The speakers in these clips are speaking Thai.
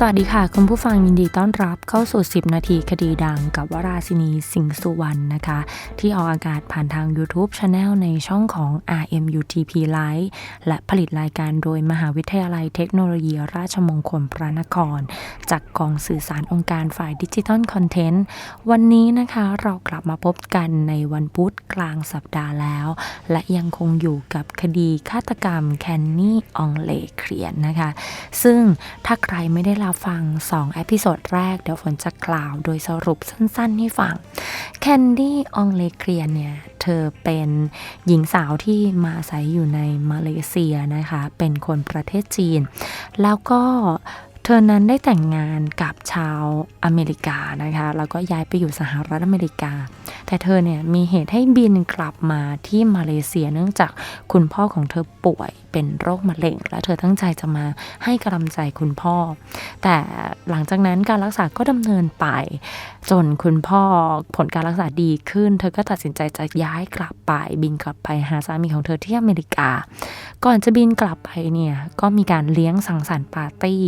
สวัสดีค่ะ คุณผู้ฟังยินดีต้อนรับเข้าสู่ 10 นาทีคดีดังกับวราศินีสิงห์สุวรรณนะคะ ที่ออกอากาศผ่านทาง YouTube Channel ในช่องของ RMUTP Live และผลิตรายการโดยมหาวิทยาลัยเทคโนโลยีราชมงคลพระนคร จากกองสื่อสารองค์การฝ่ายดิจิทัลคอนเทนต์ วันนี้นะคะเรากลับมาพบกันในวันพุธกลางสัปดาห์แล้ว และยังคงอยู่กับคดีฆาตกรรมแคนนี่อองเลเครียนนะคะ ซึ่งถ้าใครไม่ได้รับฟัง2เอพิโซดแรกเดี๋ยวฝนจะกล่าวโดยสรุปสั้นๆให้ฟังแคนดี้อองเลเครียนเนี่ยเธอเป็นหญิงสาวที่มาอาศัยอยู่ในมาเลเซียนะคะ เป็นคนประเทศจีน แล้วก็เเธอนั้นได้แต่งงานกับชาวอเมริกานะคะ แล้วก็ย้ายไปอยู่สหรัฐอเมริกา แต่เธอเนี่ยมีเหตุให้บินกลับมาที่มาเลเซียเนื่องจากคุณพ่อของเธอป่วยเป็นโรคมะเร็ง และเธอตั้งใจจะมาให้กำลังใจคุณพ่อ แต่หลังจากนั้นการรักษาก็ดำเนินไป จนคุณพ่อผลการรักษาดีขึ้น เธอก็ตัดสินใจจะย้ายกลับไป บินกลับไปหาสามีของเธอที่อเมริกา ก่อนจะบินกลับไปเนี่ยก็มีการเลี้ยงสังสรรค์ปาร์ตี้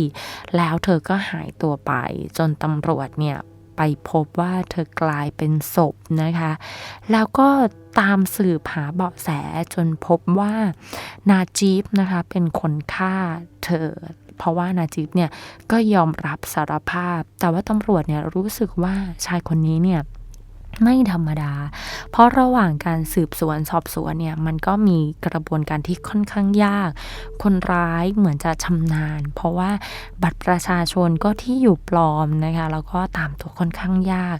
แล้วเธอก็หายตัวไป จนตำรวจเนี่ยไปพบว่าเธอกลายเป็นศพนะคะ แล้วก็ตามสืบหาเบาะแสจนพบว่านาจีบนะคะเป็นคนฆ่าเธอ เพราะว่านาจีบเนี่ยก็ยอมรับสารภาพ แต่ว่าตำรวจเนี่ยรู้สึกว่าชายคนนี้เนี่ย ไม่ธรรมดา เพราะระหว่างการสืบสวนสอบสวนเนี่ยมันก็มีกระบวนการที่ค่อนข้างยาก คนร้ายเหมือนจะชำนาญ เพราะว่าบัตรประชาชนก็ที่อยู่ปลอมนะคะแล้วก็ตามตัวค่อนข้างยาก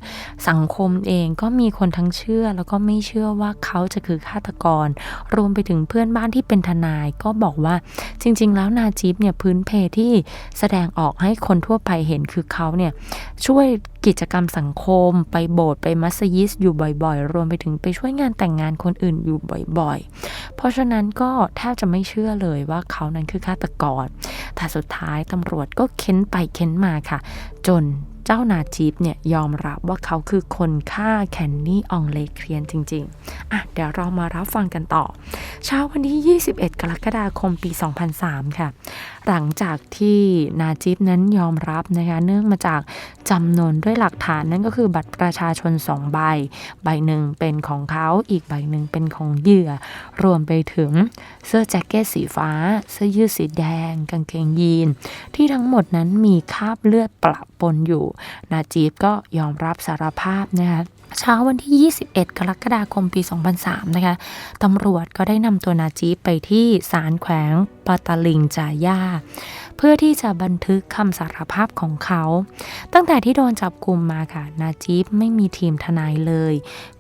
สังคมเองก็มีคนทั้งเชื่อ แล้วก็ไม่เชื่อว่าเขาจะคือฆาตกร รวมไปถึงเพื่อนบ้านที่เป็นทนายก็บอกว่าจริง ๆ แล้วนาจีบเนี่ยพื้นเพที่แสดงออกให้คนทั่วไปเห็นคือเขาเนี่ยช่วยกิจกรรมสังคม ไปโบสถ์ไปมัสยิดอยู่บ่อยๆ รวมไปถึงไปช่วยงานแต่งงานคนอื่นอยู่บ่อยๆ เพราะฉะนั้นก็แทบจะไม่เชื่อเลยว่าเขานั้นคือฆาตกร แต่สุดท้ายตำรวจก็เค้นไปเค้นมาค่ะ จนเจ้านาจีบเนี่ยยอมรับว่าเขาคือคนฆ่าแคนนี่อองเลเครียนจริงๆ อะเดี๋ยวเรามารับฟังกันต่อ เช้าวันที่ 21 กรกฎาคมปี 2003 ค่ะ หลังจากที่นาจิบนั้นยอมรับนะคะเนื่องมาจาก จำนวนด้วยหลักฐานนั่นก็คือบัตรประชาชน2ใบ ใบหนึ่งเป็นของเขาอีกใบหนึ่งเป็นของเหยื่อ รวมไปถึงเสื้อแจ็คเก็ตสีฟ้า เสื้อยืดสีแดง กางเกงยีน ที่ทั้งหมดนั้นมีคราบเลือดประปนอยู่ นาจีบก็ยอมรับสารภาพนะคะเช้าวันที่ 21 กรกฎาคมปี 2003 นะคะ ตำรวจก็ได้นำตัวนาจีบไปที่ศาลแขวงปาตาลิงจาย่า เพื่อที่จะบันทึกคำสารภาพของเขา ตั้งแต่ที่โดนจับกลุ่มมาค่ะ นาจีบไม่มีทีมทนายเลย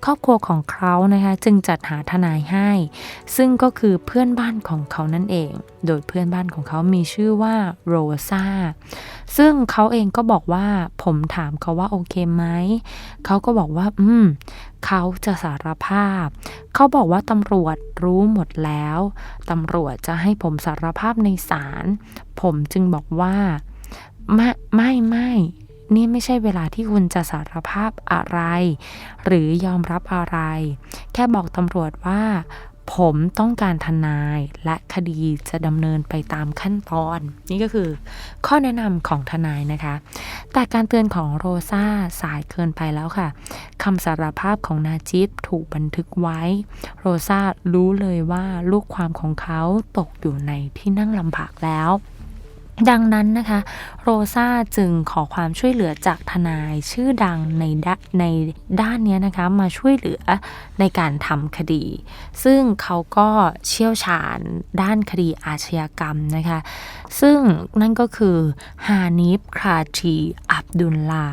ครอบครัวของเขานะคะจึงจัดหาทนายให้ ซึ่งก็คือเพื่อนบ้านของเขานั่นเอง โดยเพื่อนบ้านของเขามีชื่อว่าโรซา ซึ่งเขาเองก็บอกว่าผมถามเขาว่าโอเคไหม เขาก็บอกว่า อืม เขาจะสารภาพ เขาบอกว่าตำรวจรู้หมดแล้ว ตำรวจจะให้ผมสารภาพในศาล ผมจึงบอกว่า ไม่ไม่ไม่นี่ไม่ใช่เวลาที่คุณจะสารภาพอะไร หรือยอมรับอะไร แค่บอกตำรวจว่า ผมต้องการทนายและคดีจะดำเนินไปตามขั้นตอน นี่ก็คือข้อแนะนำของทนายนะคะ แต่การเตือนของโรซาสายเกินไปแล้วค่ะคำสารภาพของนาจิบถูกบันทึกไว้ โรซารู้เลยว่าลูกความของเขาตกอยู่ในที่นั่งลำบากแล้วดังนั้นนะคะ ซาจึงขอความช่วยเหลือจากทนายชื่อดังในด้าในด้านนี้นะคะมาช่วยเหลือในการทำคดี ซึ่งเขาก็เชี่ยวชาญด้านคดีอาชญากรรมนะคะ ซึ่งนั่นก็คือฮานิฟคาทีอับดุลลา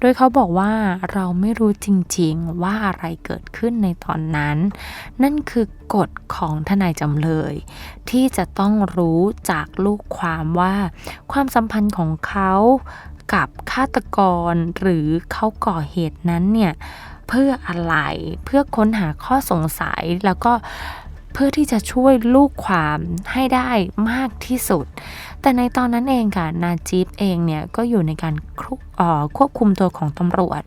โดยเขาบอกว่าเราไม่รู้จริงๆว่าอะไรเกิดขึ้นในตอนนั้น นั่นคือกฎของทนายจำเลย ที่จะต้องรู้จากลูกความว่าความสัมพันธ์ของเขากับฆาตกรหรือเขาก่อเหตุนั้นเนี่ยเพื่ออะไรเพื่อค้นหาข้อสงสัยแล้วก็ เพื่อที่จะช่วยลูกความให้ได้มากที่สุด แต่ในตอนนั้นเองค่ะ นาจิบเองเนี่ยก็อยู่ในการควบคุมตัวของตำรวจ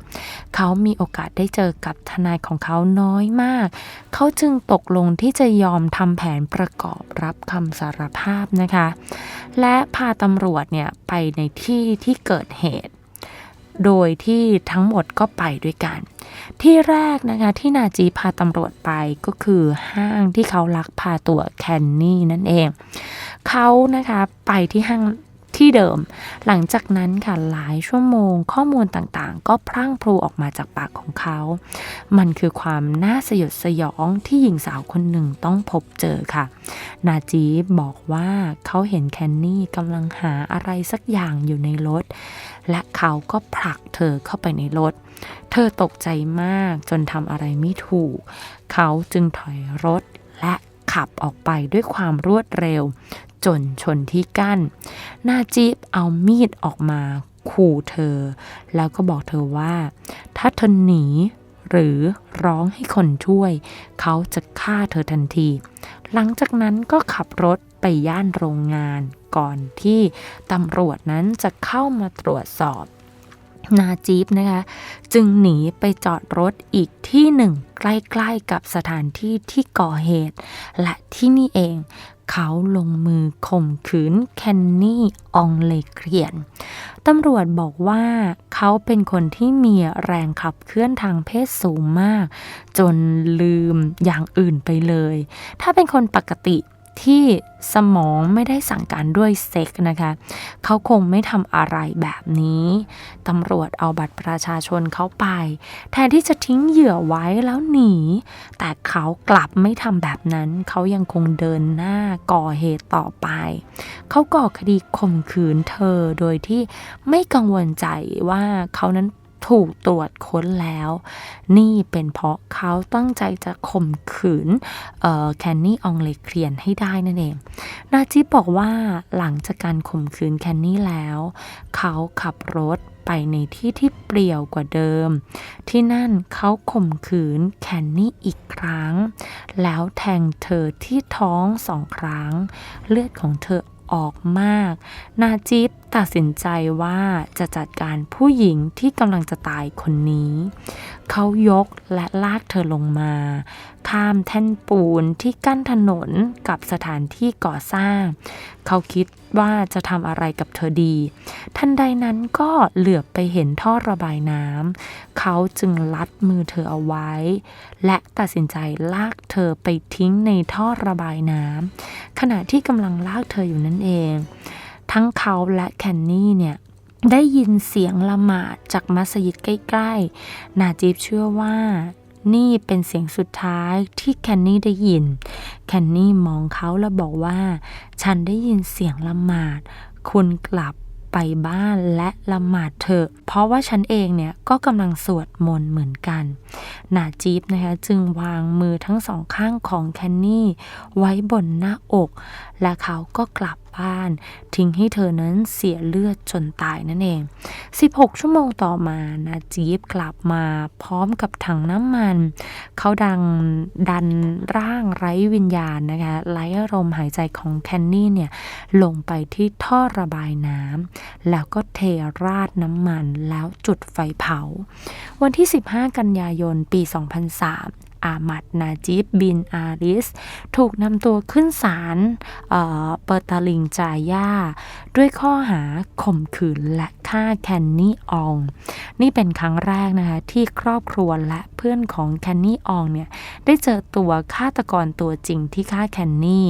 เขามีโอกาสได้เจอกับทนายของเขาน้อยมาก เขาจึงตกลงที่จะยอมทำแผนประกอบรับคำสารภาพนะคะ และพาตำรวจเนี่ยไปในที่ที่เกิดเหตุ โดยที่ทั้งหมดก็ไปด้วยกัน ที่แรกนะคะที่นาจีพาตำรวจไปก็คือห้างที่เขาลักพาตัวแคนนี่นั่นเอง เขานะคะไปที่ห้าง ที่เดิม หลังจากนั้นค่ะหลายชั่วโมงข้อมูลต่างๆ ก็พรั่งพรูออกมาจากปากของเขา มันคือความน่าสยดสยองที่หญิงสาวคนหนึ่งต้องพบเจอค่ะ นาจีบบอกว่าเขาเห็นแคนนี่กำลังหาอะไรสักอย่างอยู่ในรถ และเขาก็ผลักเธอเข้าไปในรถ เธอตกใจมากจนทำอะไรไม่ถูก เขาจึงถอยรถและขับออกไปด้วยความรวดเร็ว จนชนที่กั้น นาจีบเอามีดออกมาขู่เธอ แล้วก็บอกเธอว่า ถ้าเธอหนีหรือร้องให้คนช่วย เขาจะฆ่าเธอทันที หลังจากนั้นก็ขับรถไปย่านโรงงานก่อนที่ตำรวจนั้นจะเข้ามาตรวจสอบ นาจีบนะคะ จึงหนีไปจอดรถอีกที่หนึ่งใกล้ๆกับสถานที่ที่ก่อเหตุ และที่นี่เอง เขาลงมือข่มขืนแคนนี่อองเลเกียนตำรวจบอกว่าเขาเป็นคนที่มีแรงขับเคลื่อนทางเพศสูงมาก จนลืมอย่างอื่นไปเลย ถ้าเป็นคนปกติ ที่สมองไม่ได้สั่งการด้วยเซ็กนะคะ เขาคงไม่ทำอะไรแบบนี้ตำรวจเอาบัตรประชาชนเขาไป แทนที่จะทิ้งเหยื่อไว้แล้วหนี แต่เขากลับไม่ทำแบบนั้น เขายังคงเดินหน้าก่อเหตุต่อไป เขาก่อคดีข่มขืนเธอโดยที่ไม่กังวลใจว่าเขานั้น ถูกตรวจค้นแล้ว นี่เป็นเพราะเขาตั้งใจจะข่มขืนแคนนี่องเลเคียนให้ได้นั่นเอง นาจิบบอกว่าหลังจากการข่มขืนแคนนี่แล้ว เขาขับรถไปในที่ที่เปลี่ยวกว่าเดิม ที่นั่นเขาข่มขืนแคนนี่อีกครั้ง แล้วแทงเธอที่ท้องสองครั้ง เลือดของเธอ ออกมาก นาจิบตัดสินใจว่าจะจัดการผู้หญิงที่กำลังจะตายคนนี้เขายกและลากเธอลงมา ข้ามแท่นปูนที่กั้นถนนกับสถานที่ก่อสร้าง เขาคิดว่าจะทำอะไรกับเธอดี ทันใดนั้นก็เหลือบไปเห็นท่อระบายน้ำเขาจึงลัดมือเธอเอาไว้ และตัดสินใจลากเธอไปทิ้งในท่อระบายน้ำขณะที่กำลังลากเธออยู่นั่นเอง ทั้งเขาและแคนนี่เนี่ย ได้ยินเสียงละหมาดจากมัสยิดใกล้ๆ นาจีบเชื่อว่า นี่เป็นเสียงสุดท้ายที่แคนนี่ได้ยิน แคนนี่มองเขาแล้วบอกว่า ฉันได้ยินเสียงละหมาด คุณกลับไปบ้านและละหมาดเถอะ เพราะว่าฉันเองเนี่ยก็กำลังสวดมนต์เหมือนกัน นาจีบนะคะจึงวางมือทั้งสองข้างของแคนนี่ไว้บนหน้าอก และเขาก็กลับ บ้าน ทิ้งให้เธอนั้นเสียเลือดจนตายนั่นเอง 16 ชั่วโมงต่อมานาจีบกลับมาพร้อมกับถังน้ำมัน เขาดังดันร่างไร้วิญญาณนะคะไร้อารมณ์หายใจของแคนนี่เนี่ยลงไปที่ท่อระบายน้ำแล้วก็เทราดน้ำมันแล้วจุดไฟเผา วันที่ 15 กันยายนปี 2003 อามัดนาจิบบินอาริส ถูกนำตัวขึ้นศาลเปอร์ตาลิงจายา ด้วยข้อหาข่มขืนและฆ่าแคนนี่ออง นี่เป็นครั้งแรกนะคะที่ครอบครัวและเพื่อนของแคนนี่อองเนี่ยได้เจอตัวฆาตกรตัวจริงที่ฆ่าแคนนี่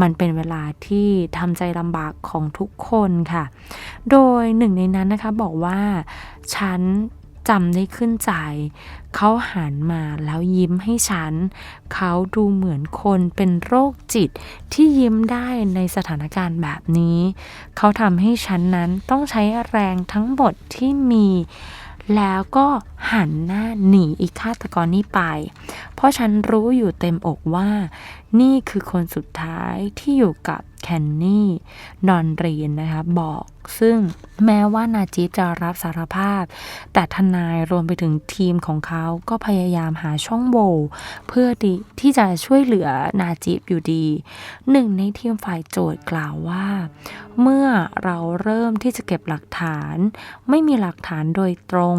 มันเป็นเวลาที่ทำใจลำบากของทุกคนค่ะ โดยหนึ่งในนั้นนะคะบอกว่าฉัน จำได้ขึ้นใจ เขาหันมาแล้วยิ้มให้ฉัน เขาดูเหมือนคนเป็นโรคจิตที่ยิ้มได้ในสถานการณ์แบบนี้ เขาทำให้ฉันนั้นต้องใช้แรงทั้งหมดที่มีแล้วก็หันหน้าหนีอีกฆาตกรนี้ไป เพราะฉันรู้อยู่เต็มอกว่า นี่คือคนสุดท้ายที่อยู่กับ แคนนี่นอนรีนนะคะบอกซึ่งแม้ว่านาจิบจะรับสารภาพ แต่ทนายรวมไปถึงทีมของเขาก็พยายามหาช่องโหว่เพื่อที่จะช่วยเหลือนาจิบอยู่ดี หนึ่งในทีมฝ่ายโจทย์กล่าวว่า เมื่อเราเริ่มที่จะเก็บหลักฐาน ไม่มีหลักฐานโดยตรง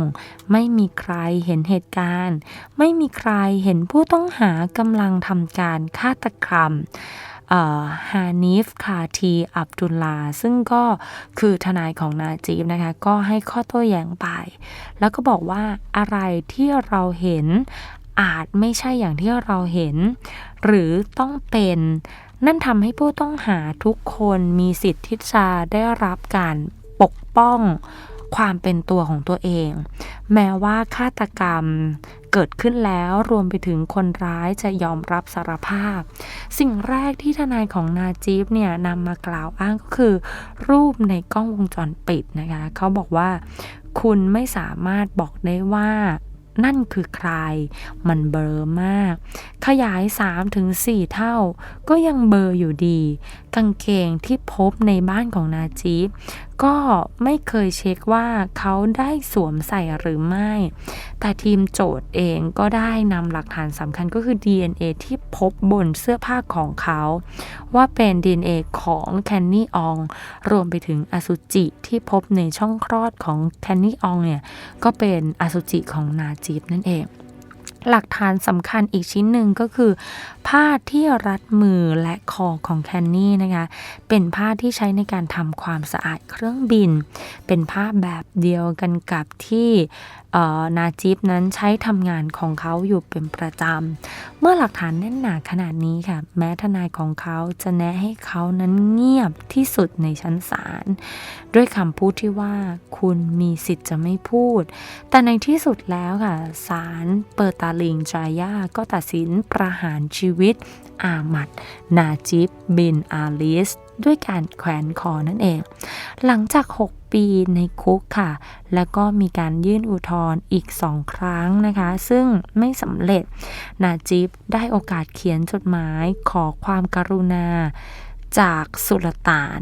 ไม่มีใครเห็นเหตุการณ์ ไม่มีใครเห็นผู้ต้องหากำลังทำการฆาตกรรม ฮานิฟคาที อับดุลลา ซึ่งก็คือทนายของนาจีบนะคะ ก็ให้ข้อโต้แย้งไป แล้วก็บอกว่าอะไรที่เราเห็นอาจไม่ใช่อย่างที่เราเห็น หรือต้องเป็นนั่นทำให้ผู้ต้องหาทุกคนมีสิทธิ์ที่จะได้รับการปกป้อง ความเป็นตัวของตัวเอง แม้ว่าฆาตกรรมเกิดขึ้นแล้วรวมไปถึงคนร้ายจะยอมรับสารภาพ สิ่งแรกที่ทนายของนาจีฟเนี่ยนำมากล่าวอ้างก็คือ รูปในกล้องวงจรปิดนะคะเขาบอกว่า คุณไม่สามารถบอกได้ว่านั่นคือใคร มันเบลอมาก ขยาย 3-4เท่า ก็ยังเบลออยู่ดี กางเกงที่พบในบ้านของนาจีบก็ไม่เคยเช็คว่าเขาได้สวมใส่หรือไม่ แต่ทีมโจทย์เองก็ได้นำหลักฐานสำคัญก็คือ DNA ที่พบบนเสื้อผ้าของเขา ว่าเป็น DNA ของแคนนี่ออง รวมไปถึงอสุจิที่พบในช่องคลอดของแคนนี่อองเนี่ย ก็เป็นอสุจิของนาจีบนั่นเอง หลักฐานสำคัญอีกชิ้นหนึ่งก็คือ ผ้าที่รัดมือและคอของแคนนี่นะคะ เป็นผ้าที่ใช้ในการทำความสะอาดเครื่องบิน เป็นผ้าแบบเดียวกันกับที่นาจิบนั้นใช้ทำงานของเขาอยู่เป็นประจำ เมื่อหลักฐานแน่นหนาขนาดนี้ค่ะ แม้ทนายของเขาจะแนะให้เขานั้นเงียบที่สุดในชั้นศาลด้วยคำพูดที่ว่าคุณมีสิทธิ์จะไม่พูด แต่ในที่สุดแล้วค่ะศาลเปิดตาลิงจายาก็ตัดสินประหารชีวิตอามัดนาจิบบินอาลิส ด้วยการแขวนคอนั่นเอง หลังจาก 6 ปีในคุกค่ะ แล้วก็มีการยื่นอุทธรณ์อีกสองครั้งนะคะ ซึ่งไม่สำเร็จ นาจิบได้โอกาสเขียนจดหมายขอความกรุณาจากสุลต่าน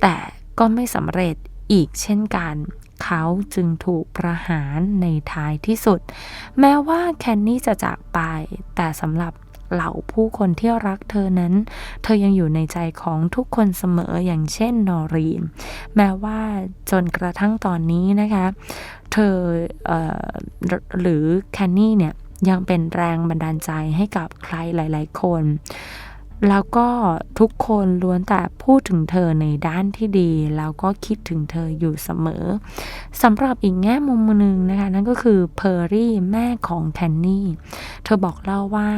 แต่ก็ไม่สำเร็จอีกเช่นกันเขาจึงถูกประหารในท้ายที่สุด แม้ว่าแคนนี่จะจากไป แต่สำหรับ เหล่าผู้คนที่รักเธอนั้น เธอยังอยู่ในใจของทุกคนเสมออย่างเช่นนอรีน แม้ว่าจนกระทั่งตอนนี้นะคะ เธออหรือแคนนี่เนี่ยยังเป็นแรงบันดาลใจให้กับใครหลาย ๆ คน แล้วก็ทุกคนล้วนแต่พูดถึงเธอในด้านที่ดี แล้วก็คิดถึงเธออยู่เสมอสำหรับอีกแง่มุมหนึ่งนะคะ นั่นก็คือเพอร์รี่แม่ของแคนนี่ เธอบอกเล่าว่า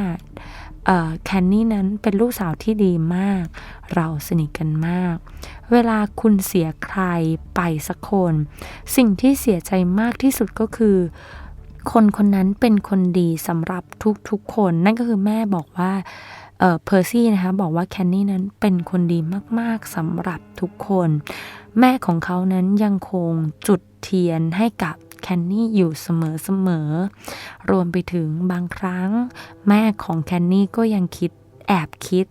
แคนนี่นั้นเป็นลูกสาวที่ดีมาก เราสนิทกันมาก เวลาคุณเสียใครไปสักคน สิ่งที่เสียใจมากที่สุดก็คือคนคนนั้นเป็นคนดีสำหรับทุกๆคน นั่นก็คือแม่บอกว่า เพอร์ซี่นะคะบอกว่าแคนนี่นั้นเป็นคนดีมากๆสำหรับทุกคน แม่ของเขานั้นยังคงจุดเทียนให้กับแคนนี่อยู่เสมอๆรวมไปถึงบางครั้ง แม่ของแคนนี่ก็ยังคิดแอบคิด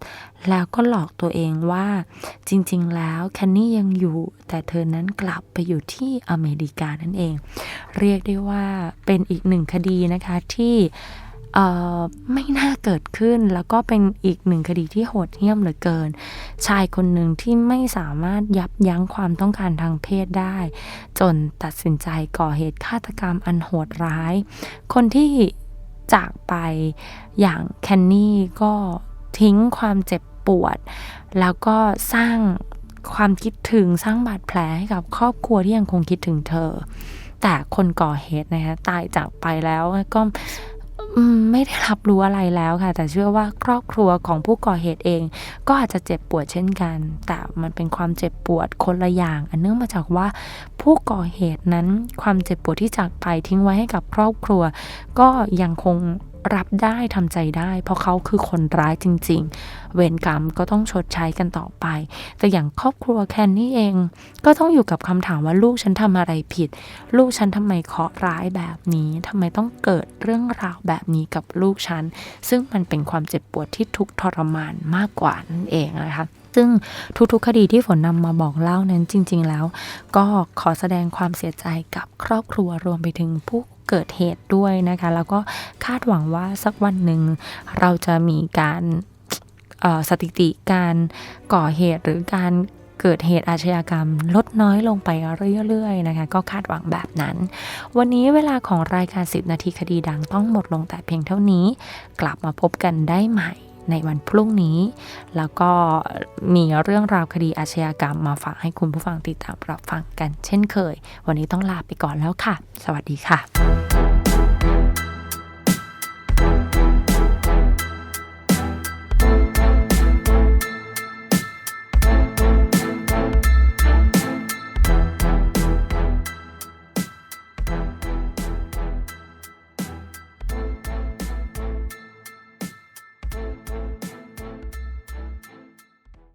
แล้วก็หลอกตัวเองว่า จริงๆ แล้วแคนนี่ยังอยู่ แต่เธอนั้นกลับไปอยู่ที่อเมริกานั่นเอง เรียกได้ว่าเป็นอีกหนึ่งคดีนะคะที่ ไม่น่าเกิดขึ้น แล้วก็เป็นอีกหนึ่งคดีที่โหดเหี้ยมเหลือเกิน ชายคนหนึ่งที่ไม่สามารถยับยั้งความต้องการทางเพศได้ จนตัดสินใจก่อเหตุฆาตกรรมอันโหดร้าย คนที่จากไปอย่างแคนนี่ก็ทิ้งความเจ็บปวด แล้วก็สร้างความคิดถึงสร้างบาดแผลให้กับครอบครัวที่ยังคงคิดถึงเธอ แต่คนก่อเหตุนะคะตายจากไปแล้วก็ ไม่ได้รับรู้อะไรแล้วค่ะ แต่เชื่อว่าครอบครัวของผู้ก่อเหตุเอง ก็อาจจะเจ็บปวดเช่นกัน แต่มันเป็นความเจ็บปวดคนละอย่าง อันเนื่องมาจากว่าผู้ก่อเหตุนั้นความเจ็บปวดที่จากไปทิ้งไว้ให้กับครอบครัว ก็ยังคง รับได้ทำใจได้ เพราะเขาคือคนร้ายจริง ๆ เวรกรรมก็ต้องชดใช้กันต่อไป แต่อย่างครอบครัวแคนนี่เอง ก็ต้องอยู่กับคำถามว่าลูกฉันทำอะไรผิด ลูกฉันทำไมเคาะร้ายแบบนี้ทำไมต้องเกิดเรื่องราวแบบนี้กับลูกฉัน ซึ่งมันเป็นความเจ็บปวดที่ทุกทรมานมากกว่านั่นเองนะคะซึ่งทุกๆคดีที่ฝนนำมาบอกเล่านั้นจริง ๆ แล้ว ก็ขอแสดงความเสียใจกับครอบครัวรวมไปถึงผู้ เกิดเหตุด้วยนะคะ แล้วก็คาดหวังว่าสักวันหนึ่งเราจะมีการสถิติการก่อเหตุหรือการเกิดเหตุอาชญากรรมลดน้อยลงไปเรื่อยๆนะคะ ก็คาดหวังแบบนั้น วันนี้เวลาของรายการ 10 นาทีคดีดังต้องหมดลงแต่เพียงเท่านี้ กลับมาพบกันได้ใหม่ในวันพรุ่งนี้ แล้วก็มีเรื่องราวคดีอาชญากรรมมาฝากให้คุณผู้ฟังติดตามรับฟังกันเช่นเคย วันนี้ต้องลาไปก่อนแล้วค่ะ สวัสดีค่ะ